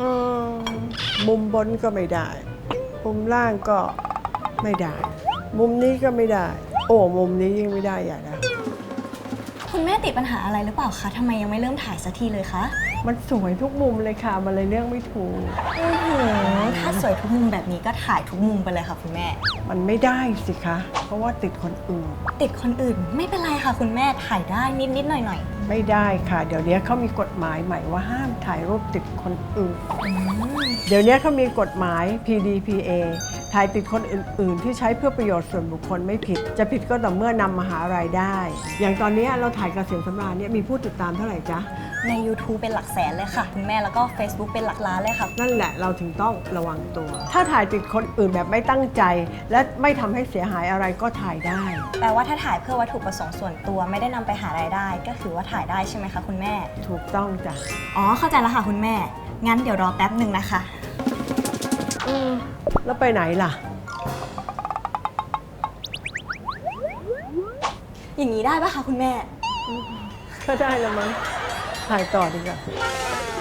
อืมมุมบนก็ไม่ได้ มุมล่างก็ไม่ได้ มุมนี้ก็ไม่ได้ โอ้ มุมนี้ยิ่งไม่ได้อย่างนะ คุณแม่ติดปัญหาอะไรหรือเปล่าคะทำไมยังไม่เริ่มถ่ายสักทีเลยคะมันสวยทุกมุมเลยค่ะ มันเลยเรื่องไม่ถูกอื้อหือถ้าสวยทุกมุมแบบนี้ก็ถ่ายทุกมุมไปเลยค่ะคุณแม่ มันไม่ได้สิคะ เพราะว่าติดคนอื่น ติดคนอื่นไม่เป็นไรค่ะคุณแม่ถ่ายได้นิดนิดๆหน่อยหน่อยไม่ได้ค่ะ เดี๋ยวนี้เขามีกฎหมายใหม่ว่าห้ามถ่ายรูปติดคนอื่น ๆอืมเดี๋ยวนี้เขามีกฎหมาย PDPA ถ่ายติดคนอื่น ๆ ที่ใช้เพื่อประโยชน์ส่วนบุคคลไม่ผิด จะผิดก็ต่อเมื่อนำมาหารายได้ อย่างตอนนี้เราถ่ายกระเสียงสำราญเนี่ยมีผู้ติดตามเท่าไหร่จ๊ะ ใน YouTube เป็นหลักแสนเลยค่ะคุณแม่แล้วก็ Facebook เป็นหลักล้านเลยค่ะ นั่นแหละเราถึงต้องระวังตัว ถ้าถ่ายติดคนอื่นแบบไม่ตั้งใจ และไม่ทำให้เสียหายอะไรก็ถ่ายได้ แปลว่าถ้าถ่ายเพื่อวัตถุประสงค์ส่วนตัวไม่ได้นำไปหารายได้ ก็ถือว่าถ่ายได้ใช่ไหมคะคุณแม่ ถูกต้องจ้ะ อ๋อเข้าใจแล้วค่ะคุณแม่ งั้นเดี๋ยวรอแป๊บหนึ่งนะคะ อืมแล้วไปไหนล่ะ อย่างนี้ได้ปะคะคุณแม่ ก็ได้แล้วมั้งถ่ายต่อดีกว่าอ